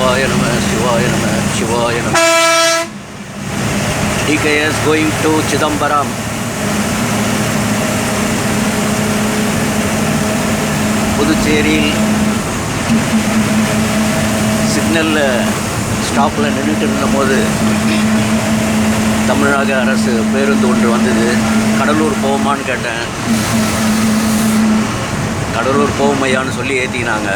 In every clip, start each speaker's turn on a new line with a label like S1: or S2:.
S1: சிவாய நம சிவாய நம சிவாய நம. டிகேஎஸ் கோயிங் டு சிதம்பரம் புதுச்சேரியில் சிக்னலில் ஸ்டாப்பில் நின்றுட்டு இருந்தபோது தமிழக அரசு பேருந்து ஒன்று வந்தது. கடலூர் போகுமான்னு கேட்டேன். கடலூர் போவோமையான்னு சொல்லி ஏற்றினாங்க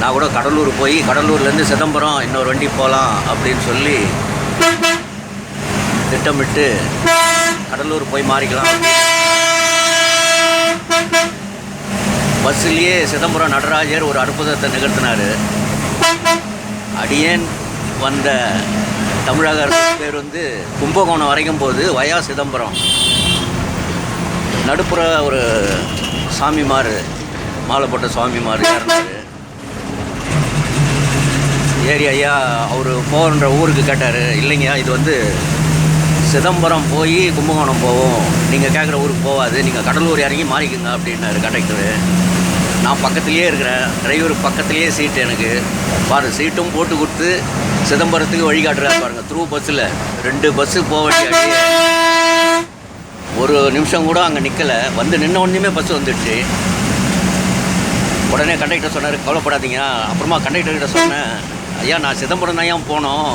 S1: நான் கூட கடலூர் போய் கடலூர்லேருந்து சிதம்பரம் இன்னொரு வண்டி போகலாம் அப்படின்னு சொல்லி திட்டமிட்டு கடலூர் போய் மாறிக்கலாம். பஸ்ஸிலேயே சிதம்பரம் நடராஜர் ஒரு அற்புதத்தை நிகழ்த்தினார். அடியேன் வந்த தமிழக அரசு பேர் வந்து கும்பகோணம் வரைக்கும் போது வயா சிதம்பரம். நடுப்புற ஒரு சாமிமார் மாலை போட்ட சுவாமிமார் இறந்தார் ஏறி ஐயா அவர் போகின்ற ஊருக்கு கேட்டார். இல்லைங்கய்யா இது வந்து சிதம்பரம் போய் கும்பகோணம் போவோம். நீங்கள் கேட்குற ஊருக்கு போகாது நீங்கள் கடலூர் இறங்கி மாறிக்குங்க அப்படின்னாரு கண்டக்டரு நான் பக்கத்துலேயே இருக்கிறேன். டிரைவர் பக்கத்துலேயே சீட்டு எனக்கு. பாரு சீட்டும் போட்டு கொடுத்து சிதம்பரத்துக்கு வழிகாட்டுறாரு பாருங்கள் த்ரூ பஸ்ஸில் ரெண்டு பஸ்ஸு போக வேண்டிய ஒரு நிமிஷம் கூட அங்கே நிற்கலை வந்து நின்ன உடனேமே பஸ் வந்துடுச்சு. உடனே கண்டக்டர் சொன்னார் கவலைப்படாதீங்க. அப்புறமா கண்டக்டர்கிட்ட சொன்னேன். ஐயா நான் சிதம்பரம் தான் ஏன் போனோம்.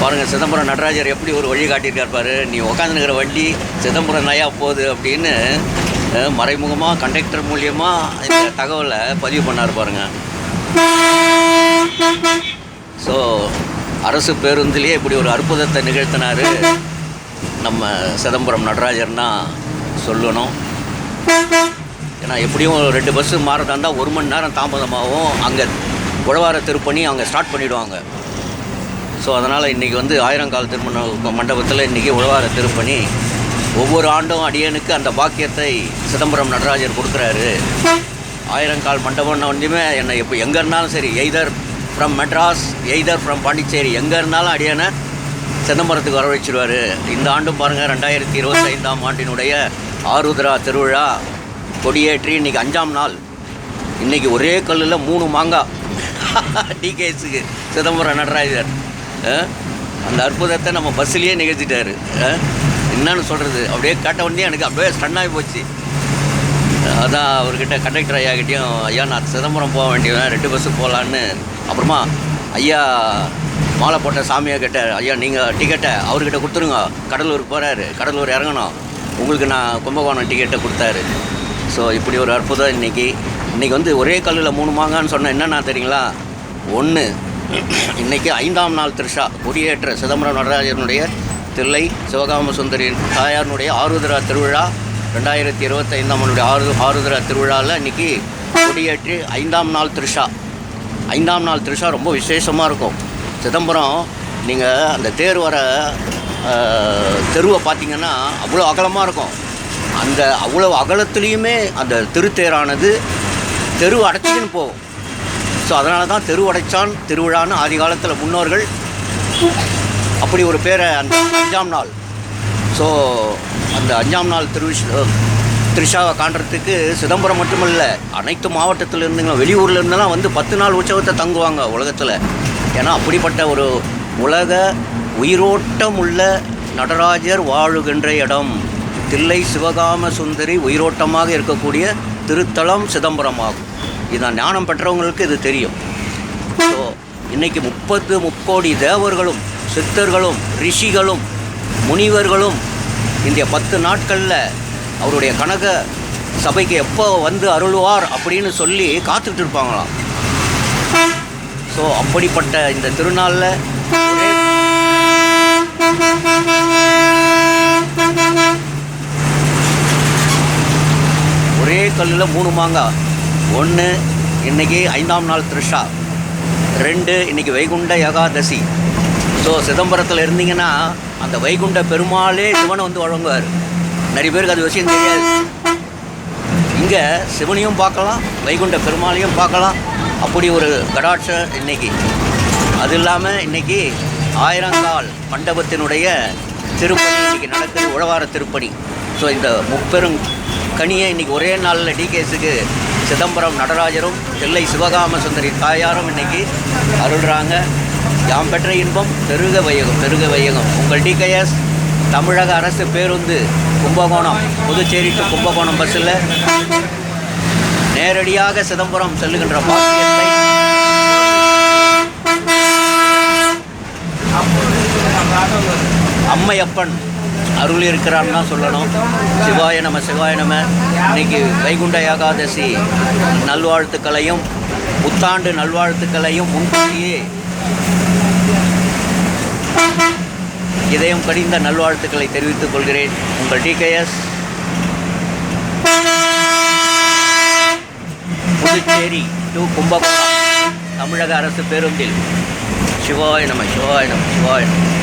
S1: பாருங்கள் சிதம்பரம் நடராஜர் எப்படி ஒரு வழி காட்டியிருக்கார் பாரு. நீ உட்காந்துருக்கிற வண்டி சிதம்பரம் நயா போகுது அப்படின்னு மறைமுகமாக கண்டக்டர் மூலியமாக இந்த தகவலை பதிவு பண்ணார் பாருங்கள் ஸோ அரசு பேருந்துலேயே இப்படி ஒரு அற்புதத்தை நிகழ்த்தினார் நம்ம சிதம்பரம் நடராஜர்னா சொல்லணும். ஏன்னா எப்படியும் ஒரு ரெண்டு பஸ்ஸு மாறதா இருந்தால் ஒரு மணி நேரம் தாமதமாகவும் அங்கே உழவார திருப்பணி அங்கே ஸ்டார்ட் பண்ணிவிடுவாங்க ஸோ அதனால் இன்றைக்கி வந்து ஆயிரங்கால் திருமண மண்டபத்தில் இன்றைக்கி உழவார திருப்பணி. ஒவ்வொரு ஆண்டும் அடியனுக்கு அந்த பாக்கியத்தை சிதம்பரம் நடராஜர் கொடுக்குறாரு. ஆயிரங்கால் மண்டபம்னு ஒன்றுமே என்னை இப்போ எங்கே இருந்தாலும் சரி either from Madras either from Pondicherry எங்கே இருந்தாலும் அடியனை சிதம்பரத்துக்கு வர இந்த ஆண்டும் பாருங்கள் ரெண்டாயிரத்தி இருபத்தைந்தாம் ஆண்டினுடைய ஆருத்ரா திருவிழா. கொடியேற்றி இன்றைக்கி அஞ்சாம் நாள். இன்றைக்கி ஒரே கல்லில் மூணு மாங்காய் டிகேஎஸுக்கு சிதம்பரம் நடராஜர். அந்த அற்புதத்தை நம்ம பஸ்ஸுலேயே நிகழ்த்திட்டார். என்னன்னு சொல்கிறது அப்படியே கேட்ட வந்தே எனக்கு அப்படியே ஸ்டன்னாகி போச்சு. அதான் அவர்கிட்ட கண்டக்டர் ஐயா கிட்டேயும் ஐயா நான் சிதம்பரம் போக வேண்டியவன் ரெண்டு பஸ்ஸு போகலான்னு அப்புறமா ஐயா மாலை போட்ட சாமியாக கிட்ட ஐயா நீங்கள் டிக்கெட்டை அவர்கிட்ட கொடுத்துருங்க. கடலூர் போகிறாரு கடலூர் இறங்கணும். உங்களுக்கு நான் கும்பகோணம் டிக்கெட்டை கொடுத்தாரு. ஸோ இப்படி ஒரு அற்புதம் இன்றைக்கி இன்றைக்கி வந்து ஒரே கல்லில் மூணு மாங்கான்னு சொன்ன என்னென்னா தெரியுங்களா? ஒன்று இன்றைக்கி ஐந்தாம் நாள் திருஷா கொடியேற்ற சிதம்பரம் நடராஜனுடைய தில்லை சிவகாம சுந்தரியின் தாயாருடைய ஆருத்ரா திருவிழா ரெண்டாயிரத்தி இருபத்தைந்தாம் ஆண்டுடைய ஆறு ஆருத்ரா திருவிழாவில் இன்றைக்கி கொடியேற்றி ஐந்தாம் நாள் திருஷா. ஐந்தாம் நாள் திருஷா ரொம்ப விசேஷமாக இருக்கும். சிதம்பரம் நீங்கள் அந்த தேர் வர தெருவை பார்த்தீங்கன்னா அவ்வளோ அகலமாக இருக்கும். அந்த அவ்வளோ அகலத்துலேயுமே அந்த திருத்தேரானது தெரு அடைச்சிக்கின்னு போகும் ஸோ அதனால தான் தெரு அடைச்சான் திருவிழான்னு ஆதி காலத்தில் முன்னோர்கள். அப்படி ஒரு பேரை அந்த அஞ்சாம் நாள். ஸோ அந்த அஞ்சாம் நாள் திருவிஷ் திருஷாவை காண்றதுக்கு சிதம்பரம் மட்டுமல்ல அனைத்து மாவட்டத்தில் வெளியூர்லேருந்துலாம் வந்து பத்து நாள் உற்சவத்தை தங்குவாங்க உலகத்தில். ஏன்னா அப்படிப்பட்ட ஒரு உலக உயிரோட்டம் உள்ள நடராஜர் வாழுகின்ற இடம். தில்லை சிவகாம சுந்தரி உயிரோட்டமாக இருக்கக்கூடிய திருத்தலம் சிதம்பரம் ஆகும் இதான் ஞானம் பெற்றவங்களுக்கு இது தெரியும். ஸோ இன்றைக்கி முப்பத்து முக்கோடி தேவர்களும் சித்தர்களும் ரிஷிகளும் முனிவர்களும் இந்த பத்து நாட்களில் அவருடைய கனக சபைக்கு எப்போ வந்து அருள்வார் அப்படின்னு சொல்லி காத்துட்டு இருப்பாங்களாம். ஸோ அப்படிப்பட்ட இந்த திருநாளில் ஒரே கல்லில் மூணு மாங்காய் ஒன்று இன்றைக்கி ஐந்தாம் நாள் த்ரிஷா ரெண்டு இன்னைக்கு வைகுண்ட ஏகாதசி. ஸோ சிதம்பரத்தில் இருந்தீங்கன்னா அந்த வைகுண்ட பெருமாளே சிவனை வந்து வழங்குவார். நிறைய பேருக்கு அது விஷயம் தெரியாது. இங்கே சிவனையும் பார்க்கலாம் வைகுண்ட பெருமாளையும் பார்க்கலாம். அப்படி ஒரு கடாட்சம் இன்னைக்கு. அது இல்லாமல் இன்னைக்கு ஆயிரங்கால் மண்டபத்தினுடைய திருப்பணி இன்றைக்கி நடக்குது உழவார திருப்பணி. ஸோ இந்த முப்பெரும் கனியை இன்னைக்கு ஒரே நாளில் டிகேஸுக்கு சிதம்பரம் நடராஜரும் தில்லை சிவகாம சுந்தரி தாயாரும் இன்னைக்கு அருள்றாங்க. யாம் பெற்ற இன்பம் பெருக வையகம் பெருக வையகம். உங்கள் டிகேஎஸ் தமிழக அரசு பேருந்து கும்பகோணம் புதுச்சேரி டு கும்பகோணம் பஸ்ஸில் நேரடியாக சிதம்பரம் செல்லுகின்ற பாக்கியத்தை அம்மையப்பன் அருள் இருக்கிறான்னு தான் சொல்லணும். சிவாய நம சிவாய நம. இன்னைக்கு வைகுண்ட ஏகாதசி நல்வாழ்த்துக்களையும் புத்தாண்டு நல்வாழ்த்துக்களையும் முன்கூட்டியே இதயம் கடிந்த நல்வாழ்த்துக்களை தெரிவித்துக் கொள்கிறேன். உங்கள் டிகேஎஸ் புதுச்சேரி டு கும்பகோணம் தமிழக அரசு பேருந்தில். சிவாய நம சிவாய நம சிவாய நம.